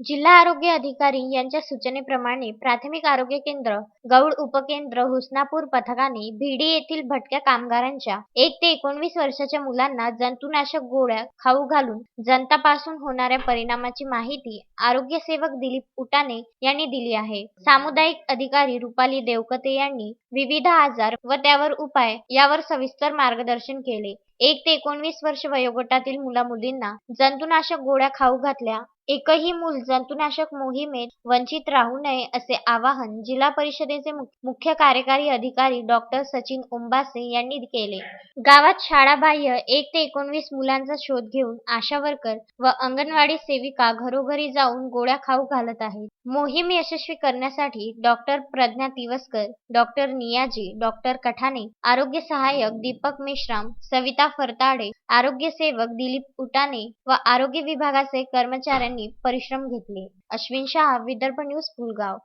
जिल्हा आरोग्य अधिकारी यांच्या सूचनेप्रमाणे प्राथमिक आरोग्य केंद्र, गौड उपकेंद्र हुसनापूर पथकाने भिडी येथील भटक्या कामगारांच्या एक ते एकोणवीस वर्षाच्या मुलांना जंतुनाशक गोळ्या खाऊ घालून जंतापासून होणाऱ्या परिणामाची माहिती आरोग्य सेवक दिलीप उटाणे यांनी दिली आहे. सामुदायिक अधिकारी रुपाली देवकते यांनी विविध आजार व त्यावर उपाय यावर सविस्तर मार्गदर्शन केले. एक ते एकोणवीस वर्ष वयोगटातील मुलामुलींना जंतुनाशक गोळ्या खाऊ घातल्या. एकही मूल जंतुनाशक मोहिमेत वंचित राहू नये असे आवाहन जिल्हा परिषदेचे मुख्य कार्यकारी अधिकारी डॉ. सचिन ओंबासे यांनी केले. गावात शाळाबाह्य एक ते एकोणवीस मुलांचा शोध घेऊन आशा वर्कर व अंगणवाडी सेविका घरोघरी जाऊन गोळ्या खाऊ घालत आहेत. मोहीम यशस्वी करण्यासाठी doctor Pragya Tiwaskar, doctor Niyaji, doctor Kathane, आरोग्य सहाय्यक दीपक मेश्राम, सविता फरताडे, आरोग्य सेवक दिलीप उटाणे व आरोग्य विभागाचे कर्मचाऱ्यांनी परिश्रम घेतले. अश्विन शहा, विदर्भ न्यूज, पुलगाव.